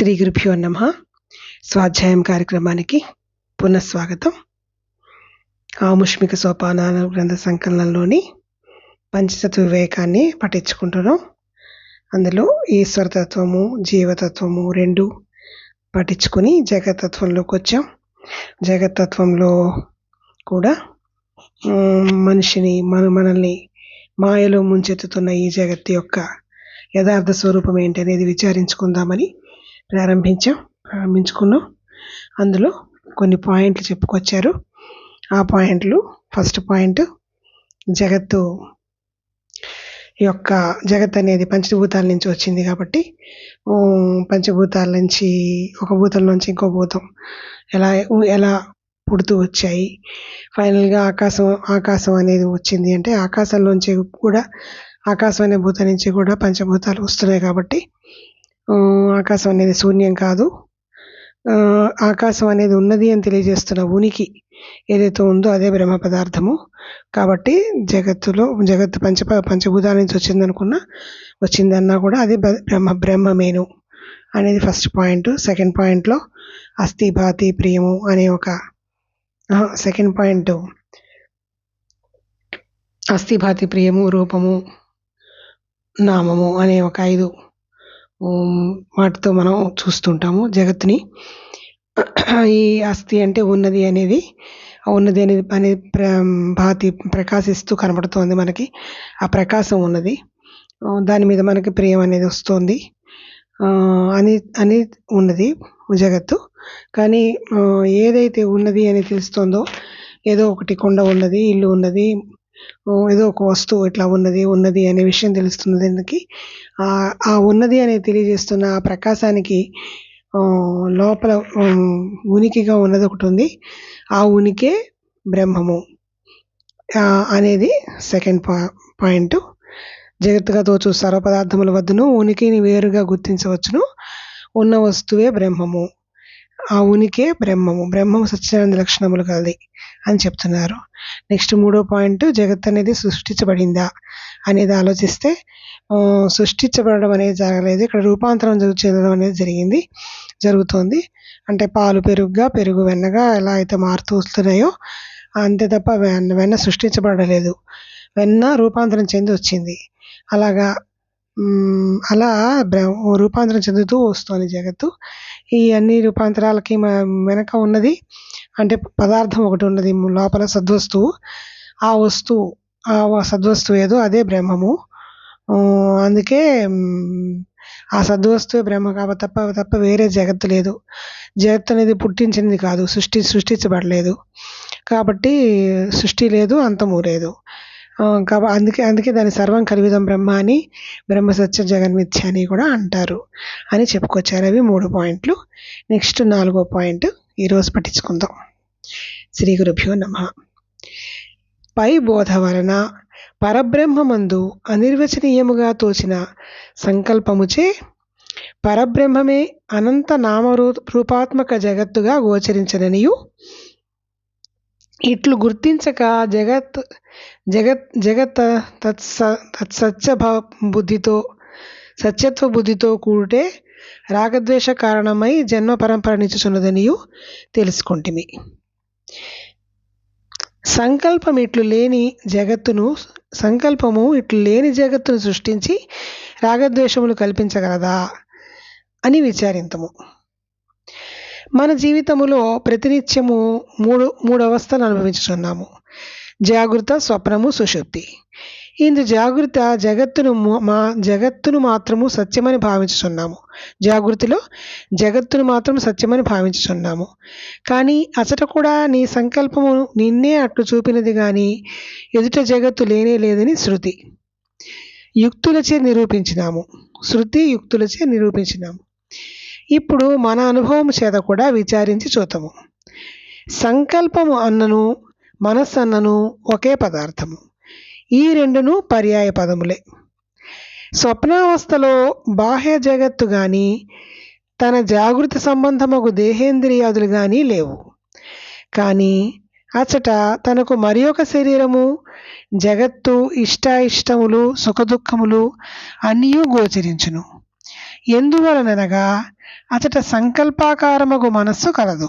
శ్రీ గురుభ్యో నమ. స్వాధ్యాయం కార్యక్రమానికి పునఃస్వాగతం. ఆముష్మిక సోపానాల గ్రంథ సంకలనంలోని పంచతత్వ వివేకాన్ని పఠించుకుంటున్నాం. అందులో ఈశ్వరతత్వము జీవతత్వము రెండు పఠించుకుని జగతత్వంలోకి వచ్చాం. జగతత్వంలో కూడా మనిషిని మన మనల్ని మాయలో ముంచెత్తుతున్న ఈ జగత్తు యొక్క యథార్థ స్వరూపం ఏంటి అనేది విచారించుకుందామని ప్రారంభించాం ప్రారంభించుకున్నాం. అందులో కొన్ని పాయింట్లు చెప్పుకొచ్చారు. ఆ పాయింట్లు ఫస్ట్ పాయింట్ జగత్తు యొక్క జగత్ అనేది పంచభూతాల నుంచి వచ్చింది కాబట్టి పంచభూతాల నుంచి ఒక భూతం నుంచి ఇంకో భూతం ఎలా ఎలా పుడుతూ వచ్చాయి. ఫైనల్గా ఆకాశం ఆకాశం అనేది వచ్చింది అంటే ఆకాశంలోంచి కూడా ఆకాశం అనే భూతం నుంచి కూడా పంచభూతాలు వస్తున్నాయి కాబట్టి ఆకాశం అనేది శూన్యం కాదు. ఆకాశం అనేది ఉన్నది అని తెలియజేస్తున్న ఉనికి ఏదైతే ఉందో అదే బ్రహ్మ పదార్థము. కాబట్టి జగత్తులో జగత్తు పంచ పంచభూతాల నుంచి వచ్చిందనుకున్నా వచ్చిందన్నా కూడా అది బ్రహ్మ బ్రహ్మమేను అనేది ఫస్ట్ పాయింట్. సెకండ్ పాయింట్లో అస్థి భాతి ప్రియము అనే ఒక సెకండ్ పాయింట్. అస్థిభాతి ప్రియము రూపము నామము అనే ఒక ఐదు వాటితో మనం చూస్తుంటాము జగత్తుని. ఈ అస్థి అంటే ఉన్నది అనేది ఉన్నది అనేది అనేది ప్ర భాతి ప్రకాశిస్తూ కనబడుతోంది మనకి. ఆ ప్రకాశం ఉన్నది. దాని మీద మనకి ప్రేమ అనేది వస్తుంది. అని అని ఉన్నది జగత్తు. కానీ ఏదైతే ఉన్నది అని తెలుస్తుందో ఏదో ఒకటి కొండ ఉన్నది ఇల్లు ఉన్నది ఏదో ఒక వస్తువు ఇట్లా ఉన్నది ఉన్నది అనే విషయం తెలుస్తుంది దీనికి ఆ ఉన్నది అనేది తెలియజేస్తున్న ఆ ప్రకాశానికి లోపల ఉనికిగా ఉన్నది ఒకటి ఉంది. ఆ ఉనికే బ్రహ్మము. అనేది సెకండ్ పా పాయింట్. జగత్తుగా తోచు సర్వ పదార్థముల వద్దను ఉనికిని వేరుగా గుర్తించవచ్చును. ఉన్న వస్తువే బ్రహ్మము. ఆ ఉనికే బ్రహ్మము. బ్రహ్మము సత్యానంద లక్షణములు కలది అని చెప్తున్నారు. నెక్స్ట్ మూడో పాయింట్ జగత్ అనేది సృష్టించబడిందా అనేది ఆలోచిస్తే సృష్టించబడడం అనేది జరగలేదు. ఇక్కడ రూపాంతరం చెందడం అనేది జరిగింది జరుగుతోంది. అంటే పాలు పెరుగుగా పెరుగు వెన్నగా ఎలా అయితే మారుతూ వస్తున్నాయో అంతే తప్ప వెన్న వెన్న సృష్టించబడలేదు. వెన్న రూపాంతరం చెంది వచ్చింది. అలాగా అలా బ్ర- రూపాంతరం చెందుతూ వస్తుంది జగత్తు. ఈ అన్ని రూపాంతరాలకి వెనక ఉన్నది అంటే పదార్థం ఒకటి ఉన్నది లోపల సద్వస్తువు. ఆ వస్తువు ఆ సద్వస్తువు ఏదో అదే బ్రహ్మము. అందుకే ఆ సద్వస్తువే బ్రహ్మ కాబట్టి తప్ప తప్ప వేరే జగత్తు లేదు. జగత్తు అనేది పుట్టించినది కాదు సృష్టి సృష్టించబడలేదు. కాబట్టి సృష్టి లేదు అంతము లేదు. కాబ అందుకే అందుకే దాని సర్వం కలివిదం బ్రహ్మ అని బ్రహ్మ సత్య జగన్మిథ్య అని కూడా అంటారు అని చెప్పుకొచ్చారు. అవి మూడు పాయింట్లు. నెక్స్ట్ నాలుగో పాయింట్ ఈరోజు పట్టించుకుందాం. శ్రీ గురుభ్యో నమ. పై బోధ వలన పరబ్రహ్మమందు అనిర్వచనీయముగా తోచిన సంకల్పముచే పరబ్రహ్మమే అనంత నామరూ రూపాత్మక జగత్తుగా గోచరించననియు ఇట్లు గుర్తించక జగత్ జగత్ జగత్ తత్స తత్సత్య భా- బుద్ధితో సత్యత్వ బుద్ధితో కూడితే రాగద్వేష కారణమై జన్మ పరంపర నిచ్చుచున్నదనియు తెలుసుకుంటుమి. సంకల్పం ఇట్లు లేని జగత్తును సంకల్పము ఇట్లు లేని జగత్తును సృష్టించి రాగద్వేషములు కల్పించగలదా అని విచారింతము. మన జీవితములో ప్రతినిత్యము మూడు మూడు అవస్థలు అనుభవించుతున్నాము జాగృత స్వప్నము సుషుప్తి ఇందు జాగృత జగత్తును మా జగత్తును మాత్రము సత్యమని భావించుచున్నాము. జాగృతిలో జగత్తును మాత్రం సత్యమని భావించుచున్నాము. కానీ అచట కూడా నీ సంకల్పము నిన్నే అట్లు చూపినది కానీ ఎదుట జగత్తు లేనే లేదని శృతి. యుక్తులచే నిరూపించినాము. శృతి యుక్తులచే నిరూపించినాము. ఇప్పుడు మన అనుభవం చేత కూడా విచారించి చూద్దాము. సంకల్పము అన్నను మనస్సు అన్నను ఒకే పదార్థము. ఈ రెండును పర్యాయ పదములే. స్వప్నావస్థలో బాహ్య జగత్తు గాని తన జాగృతి సంబంధముకు దేహేంద్రియాదులు కానీ లేవు. కానీ అచట తనకు మరి ఒక శరీరము జగత్తు ఇష్టాయిష్టములు సుఖదుఖములు అన్నీ గోచరించును. ఎందువలననగా అచట సంకల్పాకారమగు మనస్సు కలదు.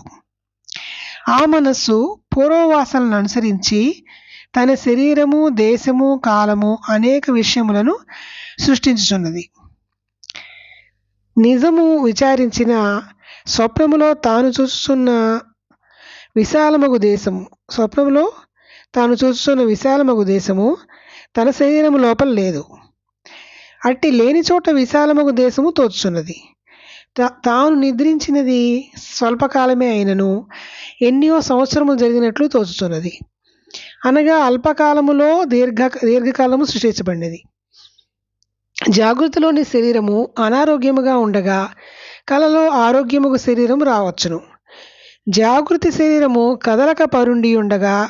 ఆ మనస్సు పూర్వవాసనలను అనుసరించి తన శరీరము దేశము కాలము అనేక విషయములను సృష్టించుచున్నది. నిజము విచారించిన స్వప్నములో తాను చూస్తున్న విశాలమగు దేశము స్వప్నములో తాను చూస్తున్న విశాలమగు దేశము తన శరీరము లోపల లేదు. అట్టి లేని చోట విశాలమగు దేశము తోచుచున్నది. తా- తాను నిద్రించినది స్వల్పకాలమే అయినను ఎన్నో సంవత్సరములు జరిగినట్లు తోచుచున్నది. అనగా అల్పకాలములో దీర్ఘ దీర్ఘకాలము సృష్టించబడినది. జాగృతిలోని శరీరము అనారోగ్యముగా ఉండగా కలలో ఆరోగ్యముగు శరీరం రావచ్చును. జాగృతి శరీరము కదలక పరుండి ఉండగా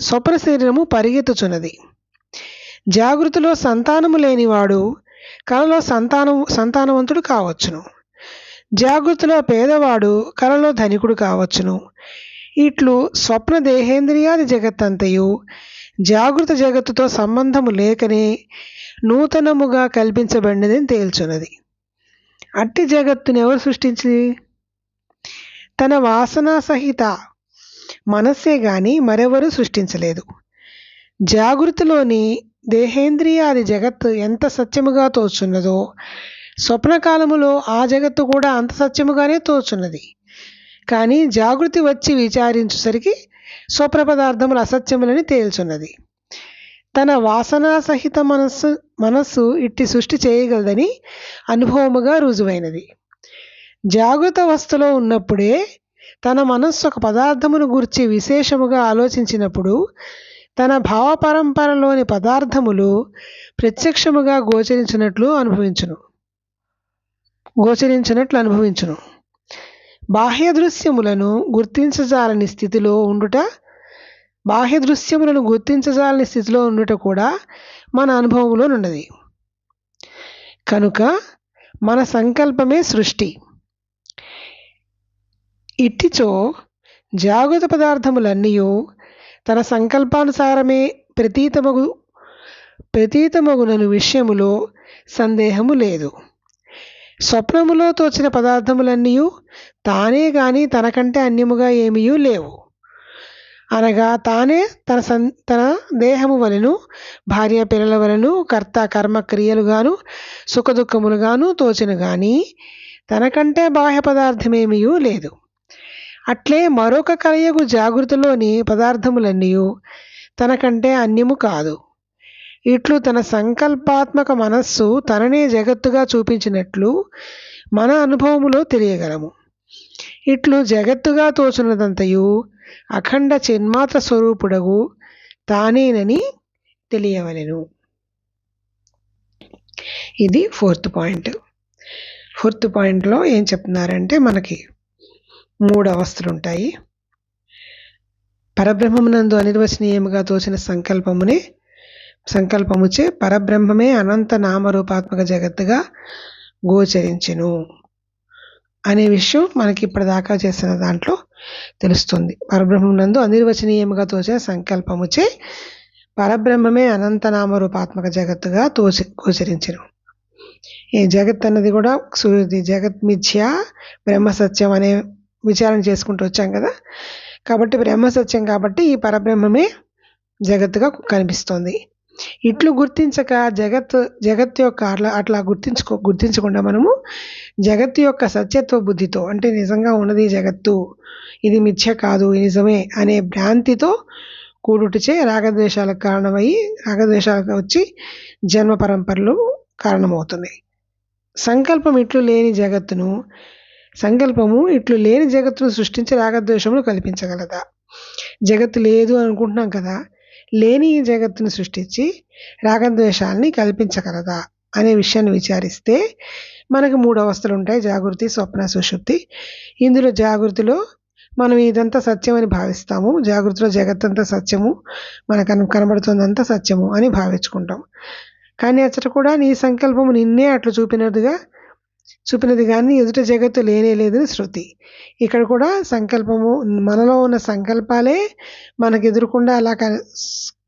స్వప్న శరీరము పరిగెత్తుచున్నది. జాగృతిలో సంతానము లేనివాడు కలలో సంతానం సంతానవంతుడు కావచ్చును. జాగృతిలో పేదవాడు కలలో ధనికుడు కావచ్చును. ఇట్లు స్వప్న దేహేంద్రియాది జగత్తంతయు జాగృత జగత్తుతో సంబంధము లేకనే నూతనముగా కల్పించబడినదని తేల్చున్నది అట్టి జగత్తును ఎవరు సృష్టించి తన వాసన సహిత మనస్సే గాని మరెవరూ సృష్టించలేదు. జాగృతిలోని దేహేంద్రియాది జగత్తు ఎంత సత్యముగా తోచున్నదో స్వప్నకాలములో ఆ జగత్తు కూడా అంత సత్యముగానే తోచున్నది. కానీ జాగృతి వచ్చి విచారించుసరికి స్వప్న పదార్థములు అసత్యములని తేల్చున్నది. తన వాసనా సహిత మనస్సు మనస్సు ఇట్టి సృష్టి చేయగలదని అనుభవముగా రుజువైనది. జాగృత అవస్థలో ఉన్నప్పుడే తన మనస్సు ఒక పదార్థమును గురించి విశేషముగా ఆలోచించినప్పుడు తన భావపరంపరలోని పదార్థములు ప్రత్యక్షముగా గోచరించినట్లు అనుభవించును. గోచరించినట్లు అనుభవించును. బాహ్య దృశ్యములను గుర్తించజాలని స్థితిలో ఉండుట బాహ్య దృశ్యములను గుర్తించజాలని స్థితిలో ఉండుట కూడా మన అనుభవంలో ఉన్నది కనుక మన సంకల్పమే సృష్టి. ఇట్టిచో జాగృత పదార్థములన్నీ తన సంకల్పానుసారమే ప్రతీతమగు ప్రతీతమగునను విషయములో సందేహము లేదు. స్వప్నములో తోచిన పదార్థములన్నీ తానే గాని తనకంటే అన్యముగా ఏమీయూ లేవు. అనగా తానే తన సన్ తన దేహము వలను భార్య పిల్లల వలెను కర్త కర్మ క్రియలుగాను సుఖదుఖములుగాను తోచిన గాని తనకంటే బాహ్య పదార్థమేమీ లేదు. అట్లే మరొక కలయగు జాగృతిలోని పదార్థములన్నీ తనకంటే అన్యము కాదు. ఇట్లు తన సంకల్పాత్మక మనస్సు తననే జగత్తుగా చూపించినట్లు మన అనుభవములో తెలియగలము. ఇట్లు జగత్తుగా తోచున్నదంతయు అఖండ చిన్మాత్ర స్వరూపుడగు తానేనని తెలియవలెను. ఇది ఫోర్త్ పాయింట్. ఫోర్త్ పాయింట్లో ఏం చెప్తున్నారంటే మనకి మూడు అవస్థలు ఉంటాయి పరబ్రహ్మమునందు అనిర్వచనీయముగా తోచిన సంకల్పమునే సంకల్పముచే పరబ్రహ్మమే అనంత నామరూపాత్మక జగత్తుగా గోచరించెను అనే విషయం మనకి ఇప్పటిదాకా చేసిన దాంట్లో తెలుస్తుంది. పరబ్రహ్మనందు అనిర్వచనీయముగా తోచిన సంకల్పముచే పరబ్రహ్మమే అనంత నామరూపాత్మక జగత్తుగా తోచి గోచరించను. ఈ జగత్ అన్నది కూడా సూర్యుది జగత్ మిథ్య బ్రహ్మ సత్యం అనే విచారణ చేసుకుంటూ వచ్చాం కదా. కాబట్టి బ్రహ్మ సత్యం కాబట్టి ఈ పరబ్రహ్మమే జగత్తుగా కనిపిస్తోంది. ఇట్లు గుర్తించక జగత్ జగత్ యొక్క అట్లా అట్లా గుర్తించుకో గుర్తించకుండా మనము జగత్తు యొక్క సత్యత్వ బుద్ధితో అంటే నిజంగా ఉన్నది జగత్తు ఇది మిథ్య కాదు నిజమే అనే భ్రాంతితో కూడుటిచే రాగద్వేషాలకు కారణమయ్యి రాగద్వేషాలకు వచ్చి జన్మ పరంపరలు కారణమవుతుంది సంకల్పం ఇట్లు లేని జగత్తును సంకల్పము ఇట్లు లేని జగత్తును సృష్టించి రాగద్వేషములు కల్పించగలదా? జగత్తు లేదు అనుకుంటున్నాం కదా. లేని ఈ జగత్తును సృష్టించి రాగద్వేషాలని కల్పించగలదా? అనే విషయాన్ని విచారిస్తే మనకు మూడు అవస్థలు ఉంటాయి. జాగృతి స్వప్న సుషుప్తి ఇందులో జాగృతిలో మనం ఇదంతా సత్యం అని భావిస్తాము. జాగృతిలో జగత్తంతా సత్యము. మనకు కన కనబడుతుందంతా సత్యము అని భావించుకుంటాం. కానీ అచ్చట కూడా నీ సంకల్పము నిన్నే అట్లు చూపినదిగా చూపినది కానీ ఎదుట జగత్తు లేనే లేదని శృతి ఇక్కడ కూడా సంకల్పము మనలో ఉన్న సంకల్పాలే మనకు ఎదురుకుండా అలా క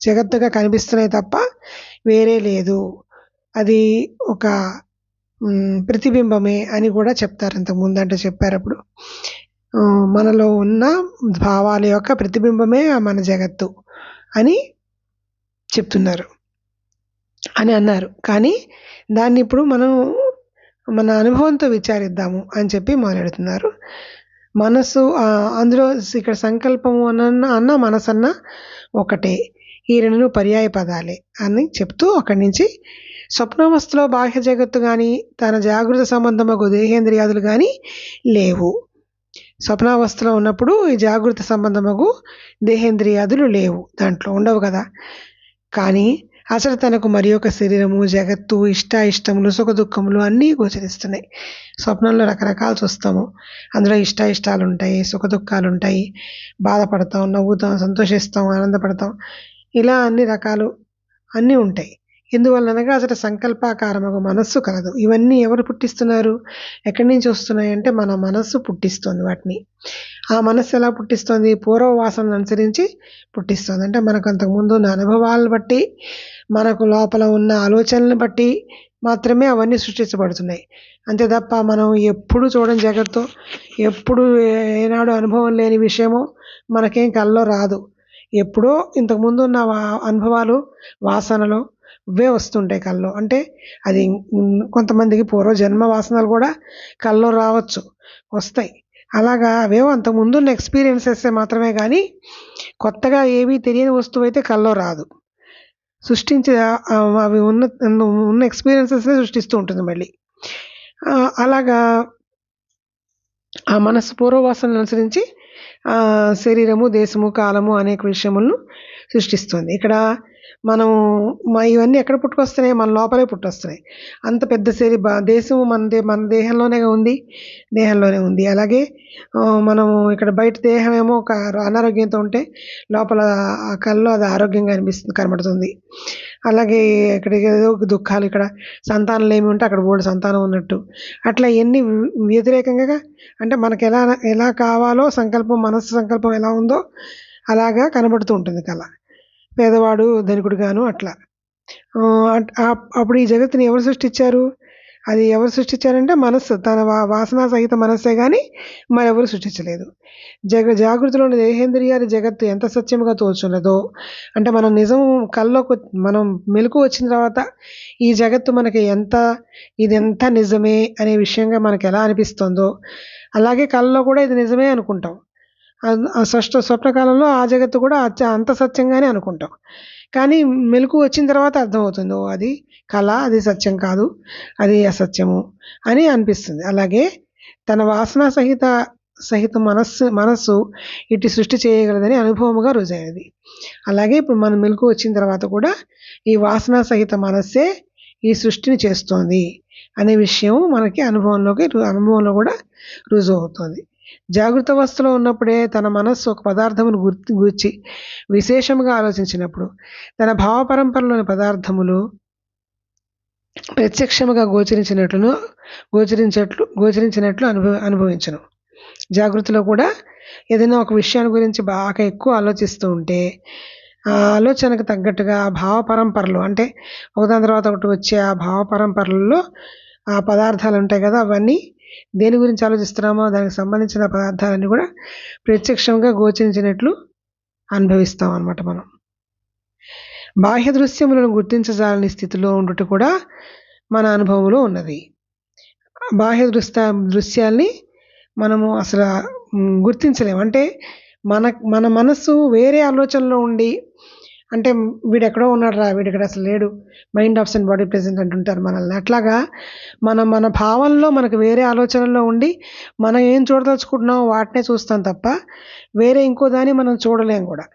జగత్తుగా కనిపిస్తున్నాయి తప్ప వేరే లేదు అది ఒక ప్రతిబింబమే అని కూడా చెప్తారు. ఇంతకుముందు అంటే చెప్పారప్పుడు. మనలో ఉన్న భావాల యొక్క ప్రతిబింబమే మన జగత్తు అని చెప్తున్నారు. అని అన్నారు. కానీ దాన్ని ఇప్పుడు మనం మన అనుభవంతో విచారిద్దాము అని చెప్పి మొదలెడుతున్నారు. మనసు అందులో ఇక్కడ సంకల్పము అన్న అన్న మనసన్న ఒకటే. ఈ రెండు పర్యాయ పదాలే అని చెప్తూ అక్కడి నుంచి స్వప్నావస్థలో బాహ్య జగత్తు కానీ తన జాగృత సంబంధమగు దేహేంద్రియాదులు కానీ లేవు. స్వప్నావస్థలో ఉన్నప్పుడు ఈ జాగృత సంబంధమగు దేహేంద్రియాదులు లేవు. దాంట్లో ఉండవు కదా! కానీ అసలు తనకు మరి ఒక శరీరము, జగత్తు, ఇష్టాయిష్టములు, సుఖదుఖములు అన్నీ గోచరిస్తున్నాయి. స్వప్నంలో రకరకాలు చూస్తాము. అందులో ఇష్టాయిష్టాలుంటాయి, సుఖదుఖాలుంటాయి, బాధపడతాం, నవ్వుతాం, సంతోషిస్తాం, ఆనందపడతాం. ఇలా అన్ని రకాలు అన్నీ ఉంటాయి. ఎందువల్లనగా అసలు సంకల్పాకారమగు మనస్సు కలదు. ఇవన్నీ ఎవరు పుట్టిస్తున్నారు? ఎక్కడి నుంచి వస్తున్నాయంటే మన మనస్సు పుట్టిస్తోంది వాటిని. ఆ మనస్సు ఎలా పుట్టిస్తోంది? పూర్వవాసనను అనుసరించి పుట్టిస్తుంది అంటే మనకు అంతకుముందు ఉన్న అనుభవాలను బట్టి, మనకు లోపల ఉన్న ఆలోచనలను బట్టి మాత్రమే అవన్నీ సృష్టించబడుతున్నాయి. అంతే తప్ప మనం ఎప్పుడు చూడని జగత్తు, ఎప్పుడు ఏనాడు అనుభవం లేని విషయము మనకేం కల్లో రాదు. ఎప్పుడో ఇంతకుముందు ఉన్న వా అనుభవాలు, వాసనలు ఇవే వస్తుంటాయి కల్లో. అంటే అది కొంతమందికి కొంతమందికి పూర్వజన్మ వాసనలు కూడా కల్లో రావచ్చు. వస్తాయి. అలాగా అవేవో అంతకుముందున్న ఎక్స్పీరియన్సెస్ మాత్రమే కానీ కొత్తగా ఏవి తెలియని వస్తువు అయితే కల్లో రాదు. సృష్టించే అవి ఉన్న ఉన్న ఎక్స్‌పీరియన్సెస్‌నే సృష్టిస్తూ ఉంటుంది మళ్ళీ. అలాగా ఆ మనస్సు పూర్వవాసనను అనుసరించి శరీరము, దేశము, కాలము అనేక విషయములను సృష్టిస్తుంది. ఇక్కడ మనం మా ఇవన్నీ ఎక్కడ పుట్టుకొస్తున్నాయి? మన లోపలే పుట్టొస్తున్నాయి. అంత పెద్ద శరీ దేశం దేశము మనదే మన దేహంలోనే ఉంది. దేహంలోనే ఉంది. అలాగే మనం మనము ఇక్కడ బయట దేహమేమో ఒక అనారోగ్యంతో ఉంటే, లోపల ఆ కల్లో అది ఆరోగ్యంగా అనిపిస్తుంది కనబడుతుంది. అలాగే ఇక్కడ ఏదో దుఃఖాలు ఇక్కడ సంతానం ఏమి ఉంటే అక్కడ బోలెడు సంతానం ఉన్నట్టు. అట్లా ఎన్ని వ్యతిరేకంగా అంటే మనకు ఎలా ఎలా కావాలో సంకల్పం మనస్సు సంకల్పం ఎలా ఉందో అలాగా కనబడుతూ ఉంటుంది కళ పేదవాడు ధనికుడుగాను అట్లా. అట్ అప్ అప్పుడు ఈ జగత్తుని ఎవరు సృష్టించారు? అది ఎవరు సృష్టించారంటే మనస్సు. తన వా వాసన సహిత మనస్సే కానీ మరెవరు సృష్టించలేదు. జగ జాగృతిలోని దేహేంద్రియాలు జగత్తు ఎంత సత్యముగా తోచున్నదో, అంటే మనం నిజం కల్లోకి మనం మెలకు వచ్చిన తర్వాత ఈ జగత్తు మనకి ఎంత ఇది ఎంత నిజమే అనే విషయంగా మనకు ఎలా అనిపిస్తుందో, అలాగే కళ్ళలో కూడా ఇది నిజమే అనుకుంటాం. షష్ట స్వప్నకాలంలో ఆ జగత్తు కూడా అచ్చ అంత సత్యంగానే అనుకుంటాం. కానీ మెలకు వచ్చిన తర్వాత అర్థమవుతుంది. ఓ అది కళ అది సత్యం కాదు. అది అసత్యము అని అనిపిస్తుంది. అలాగే తన వాసన సహిత సహిత మనస్సు మనస్సు ఇటు సృష్టి చేయగలదని అనుభవముగా రుజైనది అలాగే ఇప్పుడు మనం మెలుకువ వచ్చిన తర్వాత కూడా ఈ వాసన సహిత మనస్సే ఈ సృష్టిని చేస్తోంది అనే విషయం మనకి అనుభవంలోకి రు అనుభవంలో కూడా రుజువు అవుతుంది జాగృత అవస్థలో ఉన్నప్పుడే తన మనస్సు ఒక పదార్థమును గుర్తి గూర్చి విశేషముగా ఆలోచించినప్పుడు, తన భావ పరంపరలోని పదార్థములు ప్రత్యక్షముగా గోచరించినట్లును గోచరించట్లు గోచరించినట్లు అనుభవ అనుభవించను జాగృతిలో కూడా ఏదైనా ఒక విషయాన్ని గురించి బాగా ఎక్కువ ఆలోచిస్తూ ఉంటే, ఆ ఆలోచనకు తగ్గట్టుగా ఆ భావ పరంపరలు అంటే ఒకదాని తర్వాత ఒకటి వచ్చే ఆ భావ పరంపరలలో ఆ పదార్థాలు ఉంటాయి కదా! అవన్నీ దేని గురించి ఆలోచిస్తున్నామో దానికి సంబంధించిన పదార్థాలన్నీ కూడా ప్రత్యక్షంగా గోచరించినట్లు అనుభవిస్తాం అన్నమాట మనం. బాహ్య దృశ్యములను గుర్తించజాలని స్థితిలో ఉండుట కూడా మన అనుభవంలో ఉన్నది. బాహ్య దృశ్య దృశ్యాల్ని మనము అసలు గుర్తించలేము. అంటే మన మన మనస్సు వేరే ఆలోచనలో ఉండి అంటే వీడెక్కడో ఉన్నాడురా! ఇక్కడ అసలు లేడు. మైండ్ అబ్సెంట్ బాడీ ప్రెజెంట్ అంటుంటారు మనల్ని. అట్లాగా మనం మన భావనలో మనకు వేరే ఆలోచనల్లో ఉండి, మనం ఏం చూడదలుచుకుంటున్నామో వాటినే చూస్తాం తప్ప, వేరే ఇంకో దాన్ని మనం చూడలేం కూడా.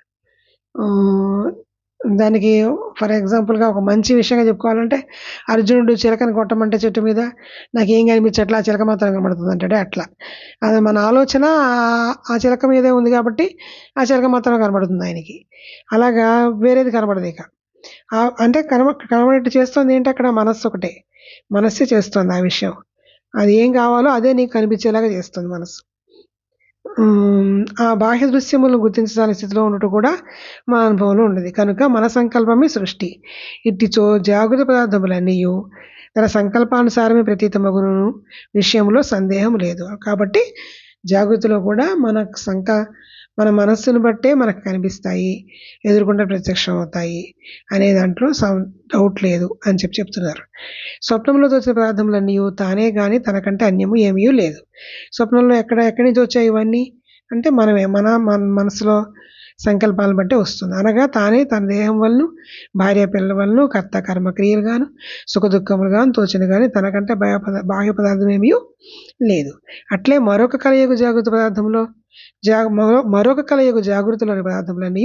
దానికి ఫర్ ఎగ్జాంపుల్‌గా ఒక మంచి విషయంగా చెప్పుకోవాలంటే, అర్జునుడు చిలకని కొట్టమంటే చెట్టు మీద నాకు ఏం కనిపించట్లా ఆ చిలక మాత్రం కనబడుతుంది అంటాడే అట్లా. అది మన ఆలోచన ఆ చిలక మీదే ఉంది కాబట్టి, ఆ చిలక మాత్రం కనబడుతుంది ఆయనకి. అలాగా వేరేది కనబడదు ఇక అంటే కనబ కనబడేట్టు చేస్తుంది ఏంటి అక్కడ మనస్సు ఒకటే. మనస్సే చేస్తుంది ఆ విషయం. అది ఏం కావాలో అదే నీకు కనిపించేలాగా చేస్తుంది మనస్సు. ఆ బాహ్య దృశ్యములను గుర్తించజాలని స్థితిలో ఉండుట కూడా మన అనుభవంలో ఉన్నది. కనుక మన సంకల్పమే సృష్టి. ఇట్టిచో జాగృత పదార్థములన్నీయు తన సంకల్పానుసారమే ప్రతీతమగును విషయంలో సందేహం లేదు కాబట్టి జాగృతిలో కూడా మన సంక మన మనస్సును బట్టే మనకు కనిపిస్తాయి ఎదుర్కొంటే ప్రత్యక్షం అవుతాయి అనే దాంట్లో డౌట్ లేదు అని చెప్పి చెప్తున్నారు. స్వప్నంలో తోచిన పదార్థములన్నీ తానే కానీ తనకంటే అన్యము ఏమీ లేదు. స్వప్నంలో ఎక్కడ ఎక్కడి నుంచి వచ్చాయి ఇవన్నీ? అంటే మనమే మన మన మనసులో సంకల్పాలను బట్టి వస్తుంది. అనగా తానే తన దేహం వలన భార్య పిల్లల వలన కర్త కర్మ క్రియలు గాను సుఖ దుఃఖములు గాను తోచిన కానీ తనకంటే బాహ్య పద పదార్థం ఏమీ లేదు. అట్లే మరొక కలయకు జాగృత పదార్థంలో జాగ మరో మరొక కలయకు జాగృతిలోని పదార్థములన్నీ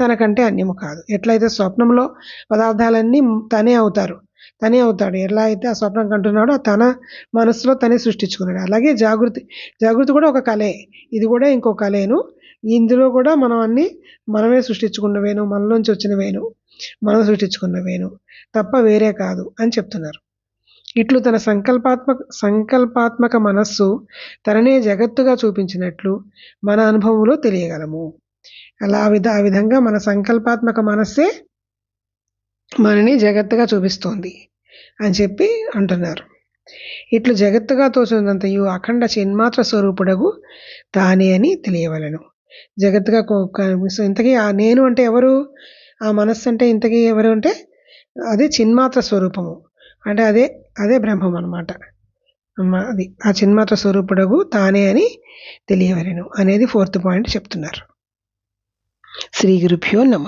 తనకంటే అన్యము కాదు. ఎట్లయితే స్వప్నంలో పదార్థాలన్నీ తనే అవుతారు తనే అవుతాడు ఎలా అయితే ఆ స్వప్నం కంటున్నాడో తన మనసులో తనే సృష్టించుకున్నాడు. అలాగే జాగృతి జాగృతి కూడా ఒక కళే ఇది కూడా ఇంకో కళేను ఇందులో కూడా మనం అన్ని మనమే సృష్టించుకున్నవేను మనలోంచి వచ్చినవేను మనం సృష్టించుకున్నవేను తప్ప వేరే కాదు అని చెప్తున్నారు. ఇట్లు తన సంకల్పాత్మక సంకల్పాత్మక మనస్సు తననే జగత్తుగా చూపించినట్లు మన అనుభవంలో తెలియగలము. అలా విధ ఆ విధంగా మన సంకల్పాత్మక మనస్సే మనని జగత్తుగా చూపిస్తోంది అని చెప్పి అంటున్నారు. ఇట్లు జగత్తుగా తోచినంతయు అఖండ చిన్మాత్ర స్వరూపుడగు తానే అని తెలియవలను. జగత్తుగా ఇంతకీ ఆ నేను అంటే ఎవరు? ఆ మనస్సు అంటే ఇంతకీ ఎవరు అంటే అది చిన్మాత్ర స్వరూపము. అంటే అదే అదే బ్రహ్మం అనమాట అది ఆ చిన్మాత్ర స్వరూపుడకు తానే అని తెలియవలను అనేది ఫోర్త్ పాయింట్ చెప్తున్నారు. శ్రీ గురుభ్యో నమ.